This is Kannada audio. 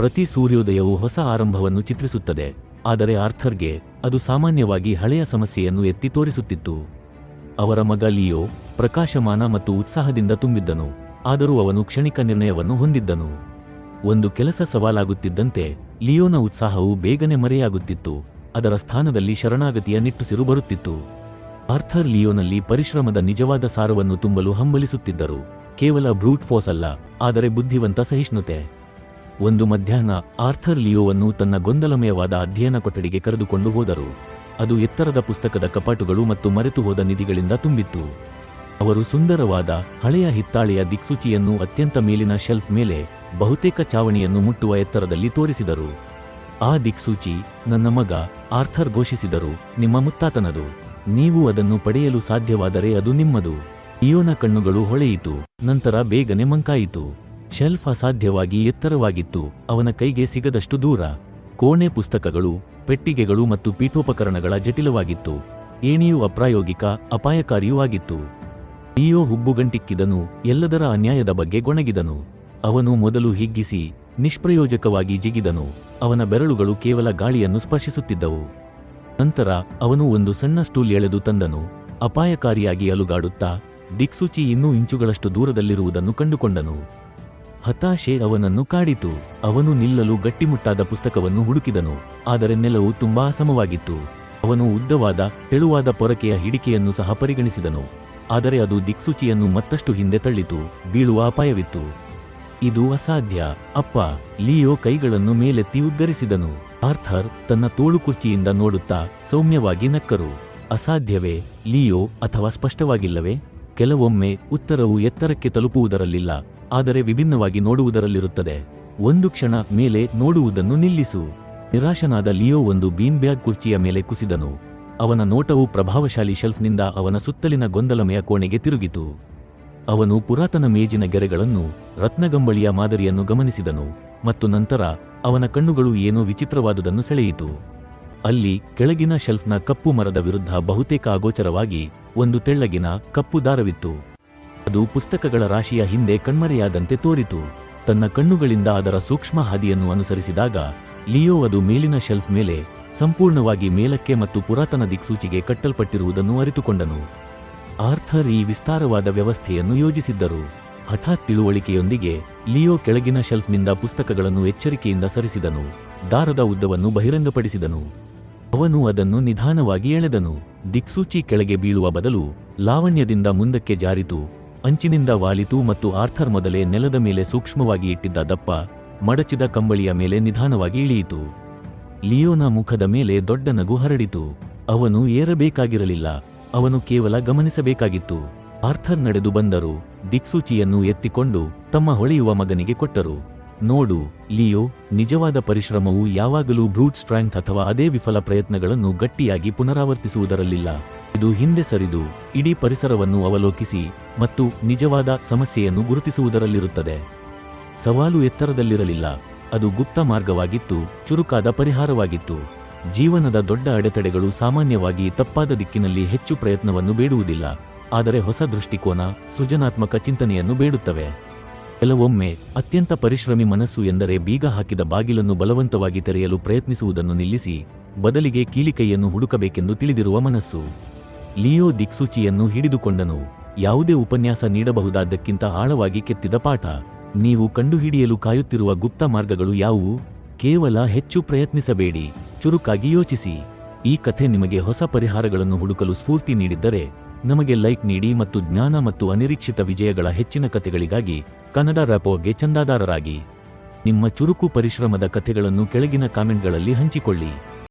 ಪ್ರತಿ ಸೂರ್ಯೋದಯವು ಹೊಸ ಆರಂಭವನ್ನು ಚಿತ್ರಿಸುತ್ತದೆ, ಆದರೆ ಆರ್ಥರ್ಗೆ ಅದು ಸಾಮಾನ್ಯವಾಗಿ ಹಳೆಯ ಸಮಸ್ಯೆಯನ್ನು ಎತ್ತಿ ತೋರಿಸುತ್ತಿತ್ತು. ಅವರ ಮಗ ಲಿಯೋ ಪ್ರಕಾಶಮಾನ ಮತ್ತು ಉತ್ಸಾಹದಿಂದ ತುಂಬಿದ್ದನು, ಆದರೂ ಅವನು ಕ್ಷಣಿಕ ನಿರ್ಣಯವನ್ನು ಹೊಂದಿದ್ದನು. ಒಂದು ಕೆಲಸ ಸವಾಲಾಗುತ್ತಿದ್ದಂತೆ ಲಿಯೋನ ಉತ್ಸಾಹವು ಬೇಗನೆ ಮರೆಯಾಗುತ್ತಿತ್ತು, ಅದರ ಸ್ಥಾನದಲ್ಲಿ ಶರಣಾಗತಿಯ ನಿಟ್ಟುಸಿರು ಬರುತ್ತಿತ್ತು. ಆರ್ಥರ್ ಲಿಯೋನಲ್ಲಿ ಪರಿಶ್ರಮದ ನಿಜವಾದ ಸಾರವನ್ನು ತುಂಬಲು ಹಂಬಲಿಸುತ್ತಿದ್ದರು, ಕೇವಲ ಬ್ರೂಟ್ ಫೋಸ್ ಅಲ್ಲ, ಆದರೆ ಬುದ್ಧಿವಂತ ಸಹಿಷ್ಣುತೆ. ಒಂದು ಮಧ್ಯಾಹ್ನ ಆರ್ಥರ್ ಲಿಯೋವನ್ನು ತನ್ನ ಗೊಂದಲಮಯವಾದ ಅಧ್ಯಯನ ಕೊಠಡಿಗೆ ಕರೆದುಕೊಂಡು ಹೋದರು. ಅದು ಎತ್ತರದ ಪುಸ್ತಕದ ಕಪಾಟುಗಳು ಮತ್ತು ಮರೆತು ಹೋದ ನಿಧಿಗಳಿಂದ ತುಂಬಿತ್ತು. ಅವರು ಸುಂದರವಾದ, ಹಳೆಯ ಹಿತ್ತಾಳೆಯ ದಿಕ್ಸೂಚಿಯನ್ನು ಅತ್ಯಂತ ಮೇಲಿನ ಶೆಲ್ಫ್ ಮೇಲೆ ಬಹುತೇಕ ಚಾವಣಿಯನ್ನು ಮುಟ್ಟುವ ಎತ್ತರದಲ್ಲಿ ತೋರಿಸಿದರು. ಆ ದಿಕ್ಸೂಚಿ ನನ್ನ ಮಗ ಆರ್ಥರ್ ಘೋಷಿಸಿದರು, ನಿಮ್ಮ ಮುತ್ತಾತನದು. ನೀವು ಅದನ್ನು ಪಡೆಯಲು ಸಾಧ್ಯವಾದರೆ ಅದು ನಿಮ್ಮದು. ಇಯೋನ ಕಣ್ಣುಗಳು ಹೊಳೆಯಿತು, ನಂತರ ಬೇಗನೆ ಮಂಕಾಯಿತು. ಶೆಲ್ಫ್ ಅಸಾಧ್ಯವಾಗಿ ಎತ್ತರವಾಗಿತ್ತು. ಅವನ ಕೈಗೆ ಸಿಗದಷ್ಟು ದೂರ. ಕೋಣೆ ಪುಸ್ತಕಗಳು, ಪೆಟ್ಟಿಗೆಗಳು ಮತ್ತು ಪೀಠೋಪಕರಣಗಳ ಜಟಿಲವಾಗಿತ್ತು. ಏಣಿಯು ಅಪ್ರಾಯೋಗಿಕ, ಅಪಾಯಕಾರಿಯೂ ಆಗಿತ್ತು. ಇಯೋ ಹುಬ್ಬುಗಂಟಿಕ್ಕಿದನು, ಎಲ್ಲದರ ಅನ್ಯಾಯದ ಬಗ್ಗೆ ಗೊಣಗಿದನು. ಅವನು ಮೊದಲು ಹಿಗ್ಗಿಸಿ, ನಿಷ್ಪ್ರಯೋಜಕವಾಗಿ ಜಿಗಿದನು. ಅವನ ಬೆರಳುಗಳು ಕೇವಲ ಗಾಳಿಯನ್ನು ಸ್ಪರ್ಶಿಸುತ್ತಿದ್ದವು. ನಂತರ ಅವನು ಒಂದು ಸಣ್ಣ ಸ್ಟೂಲ್ ಎಳೆದು ತಂದನು. ಅಪಾಯಕಾರಿಯಾಗಿ ಅಲುಗಾಡುತ್ತಾ, ದಿಕ್ಸೂಚಿ ಇನ್ನೂ ಇಂಚುಗಳಷ್ಟು ದೂರದಲ್ಲಿರುವುದನ್ನು ಕಂಡುಕೊಂಡನು. ಹತಾಶೆ ಅವನನ್ನು ಕಾಡಿತು. ಅವನು ನಿಲ್ಲಲು ಗಟ್ಟಿಮುಟ್ಟಾದ ಪುಸ್ತಕವನ್ನು ಹುಡುಕಿದನು. ಆದರೆ ನೆಲವು ತುಂಬಾ ಅಸಮವಾಗಿತ್ತು. ಅವನು ಉದ್ದವಾದ, ತೆಳುವಾದ ಪೊರಕೆಯ ಹಿಡಿಕೆಯನ್ನು ಸಹ ಪರಿಗಣಿಸಿದನು. ಆದರೆ ಅದು ದಿಕ್ಸೂಚಿಯನ್ನು ಮತ್ತಷ್ಟು ಹಿಂದೆ ತಳ್ಳಿತು. ಬೀಳುವ ಅಪಾಯವಿತ್ತು. ಇದು ಅಸಾಧ್ಯ. ಅಪ್ಪ, ಲಿಯೋ ಕೈಗಳನ್ನು ಮೇಲೆತ್ತಿ ಉದ್ಧರಿಸಿದನು ಆರ್ಥರ್ ತನ್ನ ತೋಳು ಕುರ್ಚಿಯಿಂದ ನೋಡುತ್ತಾ ಸೌಮ್ಯವಾಗಿ ನಕ್ಕರು. ಅಸಾಧ್ಯವೇ, ಲಿಯೋ ಅಥವಾ ಸ್ಪಷ್ಟವಾಗಿಲ್ಲವೇ? ಕೆಲವೊಮ್ಮೆ ಉತ್ತರವು ಎತ್ತರಕ್ಕೆ ತಲುಪುವುದರಲ್ಲಿಲ್ಲ. ಆದರೆ ವಿಭಿನ್ನವಾಗಿ ನೋಡುವುದರಲ್ಲಿರುತ್ತದೆ. ಒಂದು ಕ್ಷಣ ಮೇಲೆ ನೋಡುವುದನ್ನು ನಿಲ್ಲಿಸು. ನಿರಾಶನಾದ ಲಿಯೋ ಒಂದು ಬೀನ್ ಬ್ಯಾಗ್ ಕುರ್ಚಿಯ ಮೇಲೆ ಕುಸಿದನು. ಅವನ ನೋಟವು ಪ್ರಭಾವಶಾಲಿ ಶೆಲ್ಫ್ನಿಂದ ಅವನ ಸುತ್ತಲಿನ ಗೊಂದಲಮಯ ಕೋಣೆಗೆ ತಿರುಗಿತು. ಅವನು ಪುರಾತನ ಮೇಜಿನ ಗೆರೆಗಳನ್ನು, ರತ್ನಗಂಬಳಿಯ ಮಾದರಿಯನ್ನು ಗಮನಿಸಿದನು ಮತ್ತು ನಂತರ ಅವನ ಕಣ್ಣುಗಳು ಏನೋ ವಿಚಿತ್ರವಾದುದನ್ನು ಸೆಳೆಯಿತು. ಅಲ್ಲಿ ಕೆಳಗಿನ ಶೆಲ್ಫ್ನ ಕಪ್ಪು ಮರದ ವಿರುದ್ಧ ಬಹುತೇಕ ಅಗೋಚರವಾಗಿ ಒಂದು ತೆಳ್ಳಗಿನ ಕಪ್ಪು ದಾರವಿತ್ತು. ಅದು ಪುಸ್ತಕಗಳ ರಾಶಿಯ ಹಿಂದೆ ಕಣ್ಮರೆಯಾದಂತೆ ತೋರಿತು. ತನ್ನ ಕಣ್ಣುಗಳಿಂದ ಅದರ ಸೂಕ್ಷ್ಮ ಹಾದಿಯನ್ನು ಅನುಸರಿಸಿದಾಗ, ಲಿಯೋ ಅದು ಮೇಲಿನ ಶೆಲ್ಫ್ ಮೇಲೆ ಸಂಪೂರ್ಣವಾಗಿ ಮೇಲಕ್ಕೆ ಮತ್ತು ಪುರಾತನ ದಿಕ್ಸೂಚಿಗೆ ಕಟ್ಟಲ್ಪಟ್ಟಿರುವುದನ್ನು ಅರಿತುಕೊಂಡನು. ಆರ್ಥರ್ ಈ ವಿಸ್ತಾರವಾದ ವ್ಯವಸ್ಥೆಯನ್ನು ಯೋಜಿಸಿದ್ದರು. ಹಠಾತ್ ತಿಳುವಳಿಕೆಯೊಂದಿಗೆ, ಲಿಯೋ ಕೆಳಗಿನ ಶೆಲ್ಫ್ನಿಂದ ಪುಸ್ತಕಗಳನ್ನು ಎಚ್ಚರಿಕೆಯಿಂದ ಸರಿಸಿದನು. ದಾರದ ಉದ್ದವನ್ನು ಬಹಿರಂಗಪಡಿಸಿದನು. ಅವನು ಅದನ್ನು ನಿಧಾನವಾಗಿ ಎಳೆದನು. ದಿಕ್ಸೂಚಿ ಕೆಳಗೆ ಬೀಳುವ ಬದಲು ಲಾವಣ್ಯದಿಂದ ಮುಂದಕ್ಕೆ ಜಾರಿತು. ಅಂಚಿನಿಂದ ವಾಲಿತು ಮತ್ತು ಆರ್ಥರ್ ಮೊದಲೇ ನೆಲದ ಮೇಲೆ ಸೂಕ್ಷ್ಮವಾಗಿ ಇಟ್ಟಿದ್ದ ದಪ್ಪ, ಮಡಚಿದ ಕಂಬಳಿಯ ಮೇಲೆ ನಿಧಾನವಾಗಿ ಇಳಿಯಿತು. ಲಿಯೋನ ಮುಖದ ಮೇಲೆ ದೊಡ್ಡ ನಗು ಹರಡಿತು. ಅವನು ಏರಬೇಕಾಗಿರಲಿಲ್ಲ. ಅವನು ಕೇವಲ ಗಮನಿಸಬೇಕಾಗಿತ್ತು. ಆರ್ಥರ್ ನಡೆದು ಬಂದರು. ದಿಕ್ಸೂಚಿಯನ್ನು ಎತ್ತಿಕೊಂಡು ತಮ್ಮ ಹೊಳೆಯುವ ಮಗನಿಗೆ ಕೊಟ್ಟರು. ನೋಡು, ಲಿಯೋ, ನಿಜವಾದ ಪರಿಶ್ರಮವು ಯಾವಾಗಲೂ ಬ್ರೂಟ್ ಸ್ಟ್ರಾಂಗ್ ಅಥವಾ ಅದೇ ವಿಫಲ ಪ್ರಯತ್ನಗಳನ್ನು ಗಟ್ಟಿಯಾಗಿ ಪುನರಾವರ್ತಿಸುವುದರಲ್ಲಿಲ್ಲ. ಇದು ಹಿಂದೆ ಸರಿದು ಇಡೀ ಪರಿಸರವನ್ನು ಅವಲೋಕಿಸಿ ಮತ್ತು ನಿಜವಾದ ಸಮಸ್ಯೆಯನ್ನು ಗುರುತಿಸುವುದರಲ್ಲಿರುತ್ತದೆ. ಸವಾಲು ಎತ್ತರದಲ್ಲಿರಲಿಲ್ಲ, ಅದು ಗುಪ್ತ ಮಾರ್ಗವಾಗಿತ್ತು, ಚುರುಕಾದ ಪರಿಹಾರವಾಗಿತ್ತು. ಜೀವನದ ದೊಡ್ಡ ಅಡೆತಡೆಗಳು ಸಾಮಾನ್ಯವಾಗಿ ತಪ್ಪಾದ ದಿಕ್ಕಿನಲ್ಲಿ ಹೆಚ್ಚು ಪ್ರಯತ್ನವನ್ನು ಬೇಡುವುದಿಲ್ಲ, ಆದರೆ ಹೊಸ ದೃಷ್ಟಿಕೋನ, ಸೃಜನಾತ್ಮಕ ಚಿಂತನೆಯನ್ನು ಬೇಡುತ್ತವೆ. ಕೆಲವೊಮ್ಮೆ ಅತ್ಯಂತ ಪರಿಶ್ರಮಿ ಮನಸ್ಸು ಎಂದರೆ ಬೀಗ ಹಾಕಿದ ಬಾಗಿಲನ್ನು ಬಲವಂತವಾಗಿ ತೆರೆಯಲು ಪ್ರಯತ್ನಿಸುವುದನ್ನು ನಿಲ್ಲಿಸಿ, ಬದಲಿಗೆ ಕೀಲಿಕೈಯನ್ನು ಹುಡುಕಬೇಕೆಂದು ತಿಳಿದಿರುವ ಮನಸ್ಸು. ಲಿಯೋ ದಿಕ್ಸೂಚಿಯನ್ನು ಹಿಡಿದುಕೊಂಡನು. ಯಾವುದೇ ಉಪನ್ಯಾಸ ನೀಡಬಹುದಾದ್ದಕ್ಕಿಂತ ಆಳವಾಗಿ ಕೆತ್ತಿದ ಪಾಠ. ನೀವು ಕಂಡುಹಿಡಿಯಲು ಕಾಯುತ್ತಿರುವ ಗುಪ್ತ ಮಾರ್ಗಗಳು ಯಾವುವು? ಕೇವಲ ಹೆಚ್ಚು ಪ್ರಯತ್ನಿಸಬೇಡಿ. ಚುರುಕಾಗಿ ಯೋಚಿಸಿ. ಈ ಕಥೆ ನಿಮಗೆ ಹೊಸ ಪರಿಹಾರಗಳನ್ನು ಹುಡುಕಲು ಸ್ಫೂರ್ತಿ ನೀಡಿದ್ದರೆ, ನಮಗೆ ಲೈಕ್ ನೀಡಿ ಮತ್ತು ಜ್ಞಾನ ಮತ್ತು ಅನಿರೀಕ್ಷಿತ ವಿಜಯಗಳ ಹೆಚ್ಚಿನ ಕಥೆಗಳಿಗಾಗಿ ಕನ್ನಡ ರ್ಯಾಪೋಗೆ ಚಂದಾದಾರರಾಗಿ. ನಿಮ್ಮ ಚುರುಕು ಪರಿಶ್ರಮದ ಕಥೆಗಳನ್ನು ಕೆಳಗಿನ ಕಾಮೆಂಟ್ಗಳಲ್ಲಿ ಹಂಚಿಕೊಳ್ಳಿ.